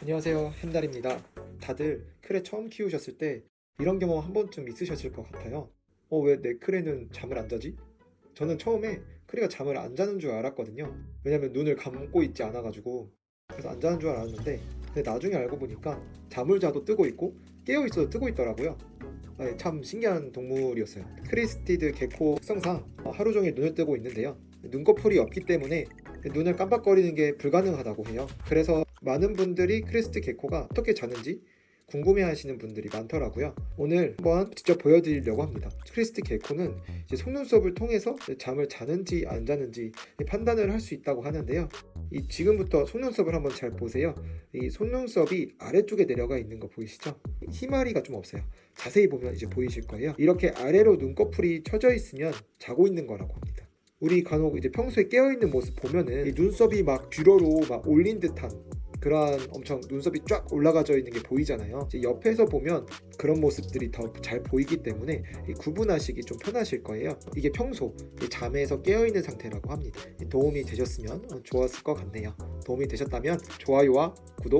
안녕하세요. hen달입니다. 다들 크레 처음 키우셨을 때 이런 경험 한 번쯤 있으셨을 것 같아요. 어 왜 내 크레는 잠을 안 자지? 저는 처음에 크레가 잠을 안 자는 줄 알았거든요. 왜냐면 눈을 감고 있지 않아 가지고. 그래서 안 자는 줄 알았는데 근데 나중에 알고 보니까 잠을 자도 뜨고 있고 깨어 있어도 뜨고 있더라고요. 아, 참 신기한 동물이었어요. 크리스티드 개코 특성상 어, 하루 종일 눈을 뜨고 있는데요. 눈꺼풀이 없기 때문에 눈을 깜빡거리는 게 불가능하다고 해요. 그래서 많은 분들이 크리스트 개코가 어떻게 자는지 궁금해 하시는 분들이 많더라고요. 오늘 한번 직접 보여드리려고 합니다. 크리스트 개코는 속눈썹을 통해서 잠을 자는지 안 자는지 판단을 할 수 있다고 하는데요. 이 지금부터 속눈썹을 한번 잘 보세요. 이 속눈썹이 아래쪽에 내려가 있는 거 보이시죠? 희마리가 좀 없어요. 자세히 보면 이제 보이실 거예요. 이렇게 아래로 눈꺼풀이 쳐져 있으면 자고 있는 거라고 합니다. 우리 간혹 이제 평소에 깨어 있는 모습 보면은 이 눈썹이 막 뒤로로 막 올린 듯한 그러한 엄청 눈썹이 쫙 올라가져 있는 게 보이잖아요. 옆에서 보면 그런 모습들이 더 잘 보이기 때문에 이 구분하시기 좀 편하실 거예요. 이게 평소 이 잠에서 깨어 있는 상태라고 합니다. 이 도움이 되셨으면 어, 좋았을 것 같네요. 도움이 되셨다면 좋아요와 구독